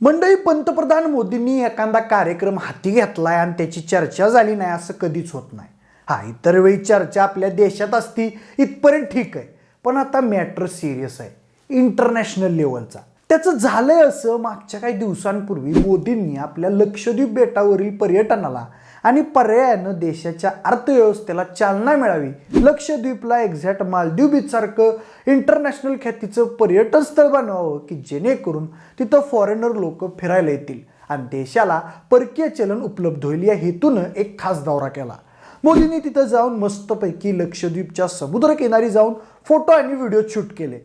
मंडळी पंतप्रधान मोदींनी एखादा कार्यक्रम हाती घेतलाय आणि त्याची चर्चा झाली नाही असं कधीच होत नाही. हा इतर वेळी चर्चा आपल्या देशात असती इथपर्यंत ठीक आहे. पण आता मॅटर सिरियस आहे इंटरनॅशनल लेवलचा त्याचं झालंय असं मागच्या काही दिवसांपूर्वी मोदींनी आपल्या लक्षद्वीप बेटावरील पर्यटनाला आणि पर्यायानं देशाच्या अर्थव्यवस्थेला चालना मिळावी. लक्षद्वीपला एक्झॅक्ट मालदीव बीचसारखं इंटरनॅशनल ख्यातीचं पर्यटन स्थळ बनवावं की जेणेकरून तिथं फॉरेनर लोक फिरायला येतील. आणि देशाला परकीय चलन उपलब्ध होईल या हेतूनं एक खास दौरा केला. मोदींनी तिथं जाऊन मस्तपैकी लक्षद्वीपच्या समुद्रकिनारी जाऊन फोटो आणि व्हिडिओ शूट केले.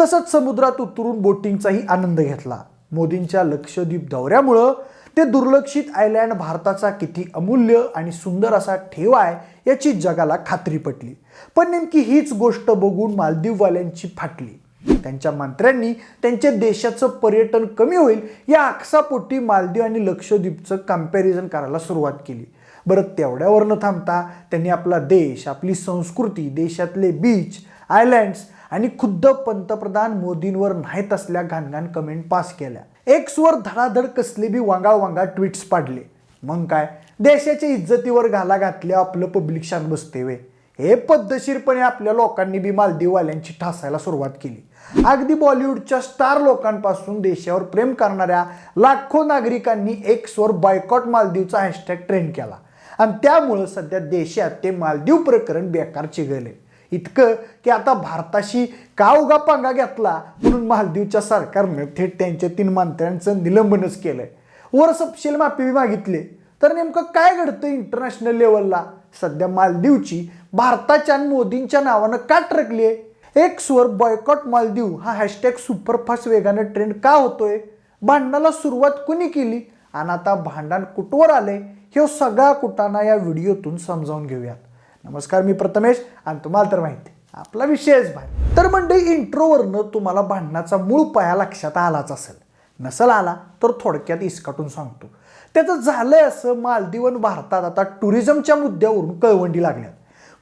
तसंच समुद्रात उतरून बोटिंगचाही आनंद घेतला. मोदींच्या लक्षद्वीप दौऱ्यामुळं ते दुर्लक्षित आयलँड भारताचा किती अमूल्य आणि सुंदर असा ठेव आहे याची जगाला खात्री पटली. पण नेमकी हीच गोष्ट बघून मालदीववाल्यांची फाटली. त्यांच्या मंत्र्यांनी त्यांच्या देशाचं पर्यटन कमी होईल या आकसापोटी मालदीव आणि लक्षद्वीपचं कंपॅरिझन करायला सुरुवात केली. बरं तेवढ्यावर न थांबता त्यांनी आपला देश आपली संस्कृती देशातले बीच आयलँड्स आणि खुद्द पंतप्रधान मोदींवर नाहीत असल्या घाणघाण कमेंट पास केल्या. एक्सवर धडाधड कसले बी वांगाळ वांगाळ ट्विट्स पाडले. मग काय? देशाच्या इज्जतीवर घाला घातल्या आपलं पब्लिक शान बसते वे हे पद्धतशीरपणे आपल्या लोकांनी बी मालदीववाल्यांची ठासायला सुरुवात केली. अगदी बॉलिवूडच्या स्टार लोकांपासून देशावर प्रेम करणाऱ्या लाखो नागरिकांनी एक्सवर बायकॉट मालदीवचा हॅशटॅग ट्रेंड केला. आणि त्यामुळं सध्या देशात ते मालदीव प्रकरण बेकार चिघळले इतकं की आता भारताशी का उगा पांगा घेतला म्हणून मालदीवच्या सरकारनं थेट त्यांच्या तीन मंत्र्यांचं निलंबनच केलं वर सपशेल माफी मागितली मागितले तर नेमकं काय घडतं इंटरनॅशनल लेवलला सध्या मालदीवची भारताच्या आणि मोदींच्या नावानं का ट्रकली आहे? एक स्वर बॉयकॉट मालदीव हा हॅशटॅग सुपरफास्ट वेगानं ट्रेंड का होतोय? भांडणाला सुरुवात कुणी केली? आणि आता भांडण कुठवर आले हे सगळा कुटाणा या व्हिडिओतून समजावून घेऊयात. नमस्कार मी प्रथमेश आणि तुम्हाला तर माहिती आपला विषयच भारी. तर म्हणजे इंट्रोवरनं तुम्हाला भांडणाचा मूळ पाया लक्षात आलाच असेल. नसल आला तर थोडक्यात इसकाटून सांगतो. त्याचं झालंय असं मालदीवन भारतात आता टुरिझमच्या मुद्द्यावरून कळवंडी लागल्यात.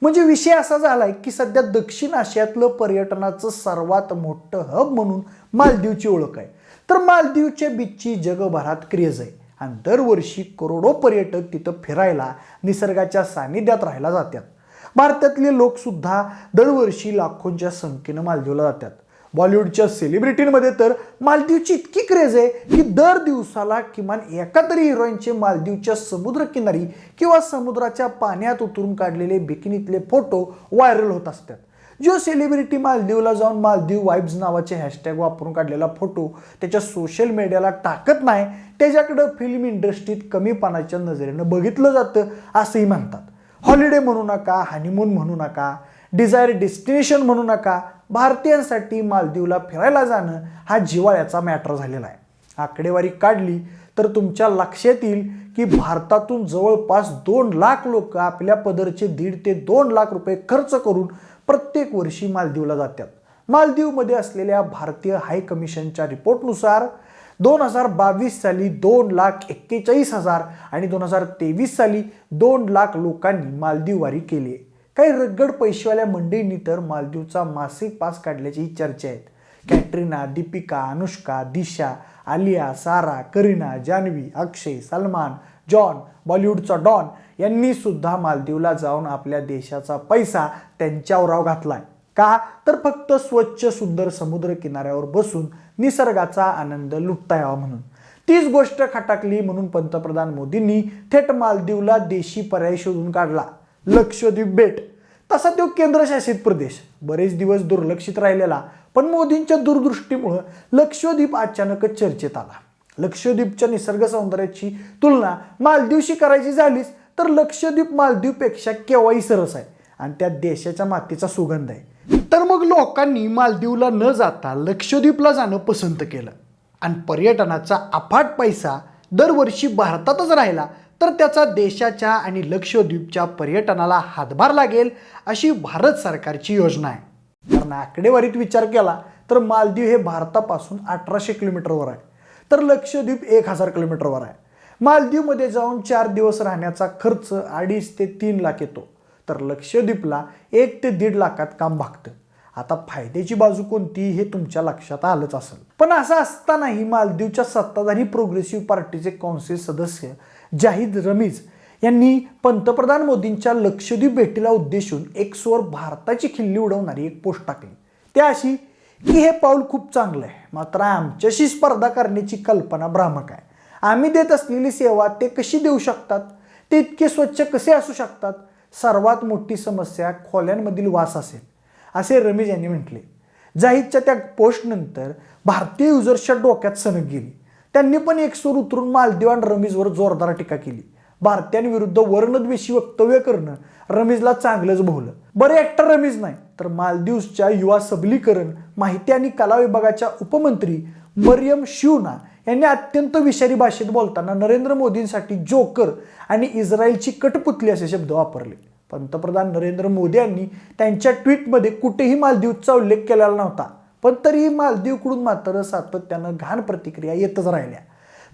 म्हणजे विषय असा झालाय की सध्या दक्षिण आशियातलं पर्यटनाचं सर्वात मोठं हब म्हणून मालदीवची ओळख आहे. तर मालदीवच्या बीचची जगभरात क्रेज आहे आणि दरवर्षी करोडो पर्यटक तिथं फिरायला निसर्गाच्या सानिध्यात राहायला जातात. भारतातले लोकसुद्धा दरवर्षी लाखोंच्या संख्येनं मालदीवला जातात. बॉलिवूडच्या सेलिब्रिटींमध्ये तर मालदीवची इतकी क्रेज आहे की दर दिवसाला किमान एका तरी हिरोईनचे मालदीवच्या समुद्रकिनारी किंवा समुद्राच्या पाण्यात उतरून काढलेले बिकिनीतले फोटो व्हायरल होत असतात. जो सेलिब्रिटी मालदीवला जाऊन मालदीव वाईब्स नावाचे हॅशटॅग वापरून काढलेला फोटो त्याच्या सोशल मीडियाला टाकत नाही त्याच्याकडं फिल्म इंडस्ट्रीत कमीपणाच्या नजरेनं बघितलं जातं असंही म्हणतात. हॉलिडे म्हणू नका हनीमून म्हणू नका डिझायर डेस्टिनेशन म्हणू नका भारतीयांसाठी मालदीवला फिरायला जाणं हा जिवाळ्याचा मॅटर झालेला आहे. आकडेवारी काढली तर तुमच्या लक्षात येईल की भारतातून जवळपास दोन लाख लोक आपल्या पदरचे दीड ते दोन लाख रुपये खर्च करून प्रत्येक वर्षी मालदीवला जातात. मालदीवमध्ये असलेल्या भारतीय हाय कमिशनच्या रिपोर्टनुसार दोन हजार बावीस साली दोन लाख एक्केचाळीस हजार आणि दोन हजार तेवीस साली दोन लाख लोकांनी मालदीववारी केली आहे. काही रगड पैशेवाल्या मंडळींनी तर मालदीवचा मासिक पास काढल्याची चर्चा आहेत. कॅटरीना दीपिका अनुष्का दिशा आलिया सारा करीना जान्हवी अक्षय सलमान जॉन बॉलिवूडचा डॉन यांनी सुद्धा मालदीवला जाऊन आपल्या देशाचा पैसा त्यांच्यावर घातलाय. का? तर फक्त स्वच्छ सुंदर समुद्र किनाऱ्यावर बसून निसर्गाचा आनंद लुटता यावा म्हणून. तीच गोष्ट खटाकली म्हणून पंतप्रधान मोदींनी थेट मालदीवला देशी पर्याय शोधून काढला. लक्षद्वीप बेट. तसा तो केंद्रशासित प्रदेश. बरेच दिवस दुर्लक्षित राहिलेला पण मोदींच्या दूरदृष्टीमुळं लक्षद्वीप अचानकच चर्चेत आला. लक्षद्वीपच्या निसर्ग सौंदर्याची तुलना मालदीवशी करायची झालीच तर लक्षद्वीप मालदीवपेक्षा केव्हाही सरस आहे आणि त्या देशाच्या मातीचा सुगंध आहे. तर मग लोकांनी मालदीवला न जाता लक्षद्वीपला जाणं पसंत केलं. आणि पर्यटनाचा अफाट पैसा दरवर्षी भारतातच राहिला तर त्याचा देशाच्या आणि लक्षद्वीपच्या पर्यटनाला हातभार लागेल अशी भारत सरकारची योजना आहे. कारण आकडेवारीत विचार केला तर मालदीव हे भारतापासून अठराशे किलोमीटरवर आहे. तर लक्षद्वीप एक हजार किलोमीटरवर आहे. मालदीवमध्ये जाऊन चार दिवस राहण्याचा खर्च अडीच ते तीन लाख येतो. तर लक्षद्वीपला एक ते दीड लाखात काम भागतं. आता फायद्याची बाजू कोणती हे तुमच्या लक्षात आलंच असेल. पण असं असतानाही मालदीवच्या सत्ताधारी प्रोग्रेसिव्ह पार्टीचे कौन्सिल सदस्य जाहीद रमीज यांनी पंतप्रधान मोदींच्या लक्षद्वीप भेटीला उद्देशून एक स्वर भारताची खिल्ली उडवणारी एक पोस्ट टाकली. त्या अशी की हे पाऊल खूप चांगलं आहे. मात्र आमच्याशी स्पर्धा करण्याची कल्पना भ्रामक आहे. आम्ही देत असलेली सेवा ते कशी देऊ शकतात? ते इतके स्वच्छ कसे असू शकतात? सर्वात मोठी समस्या खोल्यांमधील वास असेल. असे रमेश यांनी म्हटले. जाहीदच्या त्या पोस्टनंतर भारतीय युजर्सच्या डोक्यात सनक गेली. त्यांनी पण एक सूर उतरून मालदीव आणि रमीजवर जोरदार टीका केली. भारतीयांविरुद्ध वर्णद्वेषी वक्तव्य करणं रमीजला चांगलंच भोवलं. बरे ऍक्टर रमीज नाही तर मालदीवच्या युवा सबलीकरण माहिती आणि कला विभागाच्या उपमंत्री मरियम शिवना यांनी अत्यंत विषारी भाषेत बोलताना नरेंद्र मोदींसाठी जोकर आणि इस्रायलची कटपुतली असे शब्द वापरले. पंतप्रधान नरेंद्र मोदी यांनी त्यांच्या ट्विटमध्ये कुठेही मालदीवचा उल्लेख केलेला नव्हता पण तरीही मालदीवकडून मात्र सातत्यानं घाण प्रतिक्रिया येतच राहिल्या.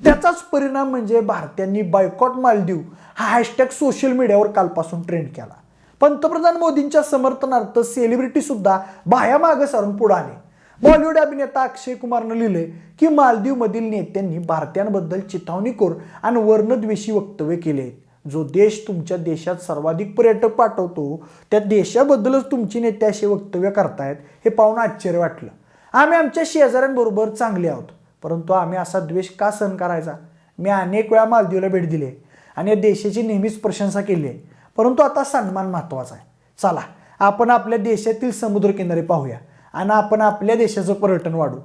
त्याचाच परिणाम म्हणजे भारतीयांनी बायकॉट मालदीव हा हॅशटॅग सोशल मीडियावर कालपासून ट्रेंड केला. पंतप्रधान मोदींच्या समर्थनार्थ सेलिब्रिटीसुद्धा बाह्यामागं मागं सारून पुढे आले. बॉलिवूड अभिनेता अक्षय कुमारनं लिहिलंय की मालदीवमधील नेत्यांनी भारतीयांबद्दल चिथावणीखोर आणि वर्णद्वेषी वक्तव्य केले आहेत. जो देश तुमच्या देशात सर्वाधिक पर्यटक पाठवतो त्या देशाबद्दलच तुमची नेते असे वक्तव्य करतायत हे पाहून आश्चर्य वाटलं. आम्ही आमच्या शेजाऱ्यांबरोबर चांगले आहोत परंतु आम्ही असा द्वेष का सहन करायचा? मी अनेक वेळा मालदीवला भेट दिली आहे आणि या देशाची नेहमीच प्रशंसा केली आहे. परंतु आता सन्मान महत्त्वाचा आहे. चला आपण आपल्या देशातील समुद्रकिनारे पाहूया. आणि आपण आपल्या देशाचं पर्यटन वाढू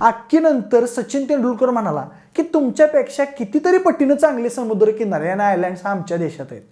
अख्खीनंतर सचिन तेंडुलकर म्हणाला की तुमच्यापेक्षा कितीतरी पटीनं चांगले समुद्रकिनारे आणि आयलँड्स आमच्या देशात आहेत.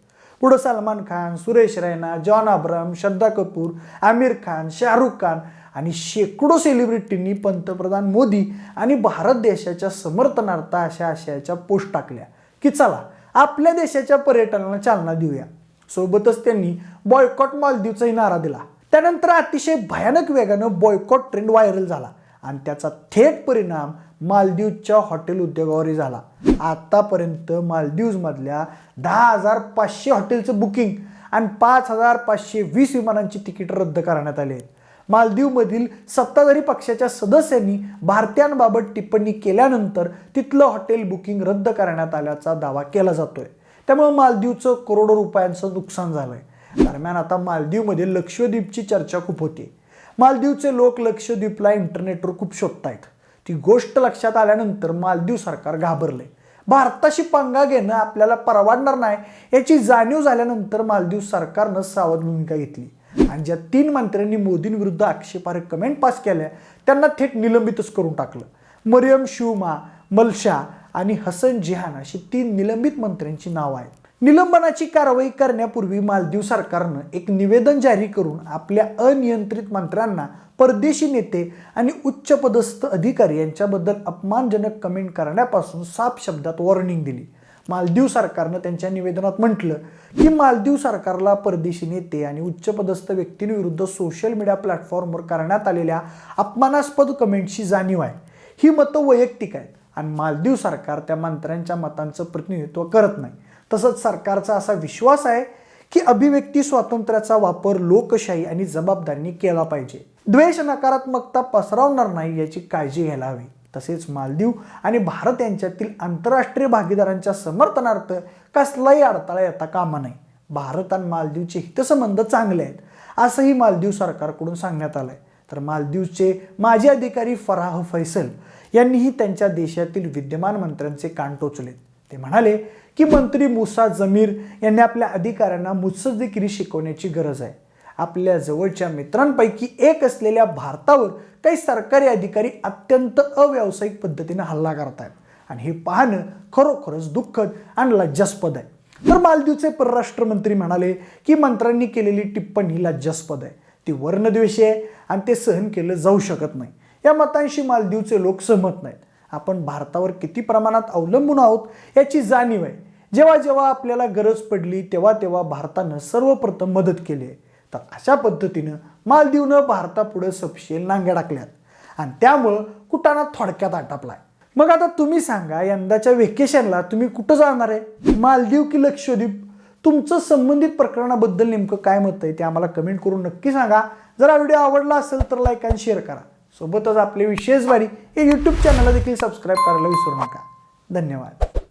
पुढं सलमान खान सुरेश रैना जॉन अब्राम श्रद्धा कपूर आमिर खान शाहरुख खान आणि शेकडो सेलिब्रिटींनी पंतप्रधान मोदी आणि भारत देशाच्या समर्थनार्थ अशा आशयाच्या पोस्ट टाकल्या की चला आपल्या देशाच्या पर्यटनाला चालना देऊया. सोबतच त्यांनी बॉयकॉट मालदीवचाही नारा दिला. त्यानंतर अतिशय भयानक वेगानं बॉयकॉट ट्रेंड व्हायरल झाला आणि त्याचा थेट परिणाम मालदीवच्या हॉटेल उद्योगावरही झाला. आतापर्यंत मालदीवमधल्या दहा हजार पाचशे हॉटेलचं बुकिंग आणि पाच हजार पाचशे वीस विमानांची तिकीट रद्द करण्यात आली आहेत. मालदीवमधील सत्ताधारी पक्षाच्या सदस्यांनी भारतीयांबाबत टिप्पणी केल्यानंतर तिथलं हॉटेल बुकिंग रद्द करण्यात आल्याचा दावा केला जातोय. त्यामुळे मालदीवचं करोडो रुपयांचं नुकसान झालं आहे दरम्यान आता मालदीवमध्ये लक्षद्वीपची चर्चा खूप होती. मालदीवचे लोक लक्षद्वीपला इंटरनेटवर खूप शोधतायत. ती गोष्ट लक्षात आल्यानंतर मालदीव सरकार घाबरले. भारताशी पंगा घेणं आपल्याला परवडणार नाही याची जाणीव झाल्यानंतर मालदीव सरकारनं सावध भूमिका घेतली. आणि ज्या तीन मंत्र्यांनी मोदींविरुद्ध आक्षेपार्ह कमेंट पास केल्या त्यांना थेट निलंबितच करून टाकलं. मरियम शिवमा मलशा आणि हसन जिहान अशी तीन निलंबित मंत्र्यांची नावं आहेत. निलंबनाची कारवाई करण्यापूर्वी मालदीव सरकारनं एक निवेदन जारी करून आपल्या अनियंत्रित मंत्र्यांना परदेशी नेते आणि उच्चपदस्थ अधिकारी यांच्याबद्दल अपमानजनक कमेंट करण्यापासून साफ शब्दात वॉर्निंग दिली. मालदीव सरकारनं त्यांच्या निवेदनात म्हटलं की मालदीव सरकारला परदेशी नेते आणि उच्चपदस्थ व्यक्तींविरुद्ध सोशल मीडिया प्लॅटफॉर्मवर करण्यात आलेल्या अपमानास्पद कमेंटची जाणीव आहे. ही मतं वैयक्तिक आहेत आणि मालदीव सरकार त्या मंत्र्यांच्या मतांचं प्रतिनिधित्व करत नाही. तसंच सरकारचा असा विश्वास आहे की अभिव्यक्ती स्वातंत्र्याचा वापर लोकशाही आणि जबाबदारीने केला पाहिजे. द्वेष नकारात्मकता पसरवणार नाही याची काळजी घ्यायला हवी. तसेच मालदीव आणि भारत यांच्यातील आंतरराष्ट्रीय भागीदारांच्या समर्थनार्थ कसलाही अडथळा येता कामा नाही भारत आणि मालदीवचे हितसंबंध चांगले आहेत असंही मालदीव सरकारकडून सांगण्यात आलंय. तर मालदीवचे माजी अधिकारी फराह फैसल यांनीही त्यांच्या देशातील विद्यमान मंत्र्यांचे कान टोचले ते म्हणाले की मंत्री मुसा जमीर यांनी आपल्या अधिकाऱ्यांना मुत्सद्देगिरी शिकवण्याची गरज आहे. आपल्या जवळच्या मित्रांपैकी एक असलेल्या भारतावर काही सरकारी अधिकारी अत्यंत अव्यावसायिक पद्धतीने हल्ला करत आहेत आणि हे पाहणं खरोखरच दुःखद आणि लज्जास्पद आहे. तर मालदीवचे परराष्ट्र मंत्री म्हणाले की मंत्र्यांनी केलेली टिप्पणी लज्जास्पद आहे. ती वर्णद्वेषी आहे आणि ते सहन केलं जाऊ शकत नाही. या मतांशी मालदीवचे लोक सहमत नाहीत. आपण भारतावर किती प्रमाणात अवलंबून आहोत याची जाणीव आहे. जेव्हा जेव्हा आपल्याला गरज पडली तेव्हा तेव्हा भारतानं सर्वप्रथम मदत केली आहे. तर अशा पद्धतीनं मालदीवनं भारतापुढे सपशेल नांग्या टाकल्यात. आणि त्यामुळं कुटाणा थोडक्यात आटापलाय. मग आता तुम्ही सांगा यंदाच्या वेकेशनला तुम्ही कुठं जाणार आहे? मालदीव की लक्षद्वीप? तुमचं संबंधित प्रकरणाबद्दल नेमकं काय मत आहे ते आम्हाला कमेंट करून नक्की सांगा. जर हा व्हिडिओ आवडला असेल तर लाईक आणि शेअर करा. सोबतच आपले विशेष बारी हे यूट्यूब चॅनलला देखील सबस्क्राईब करायला विसरू नका. धन्यवाद.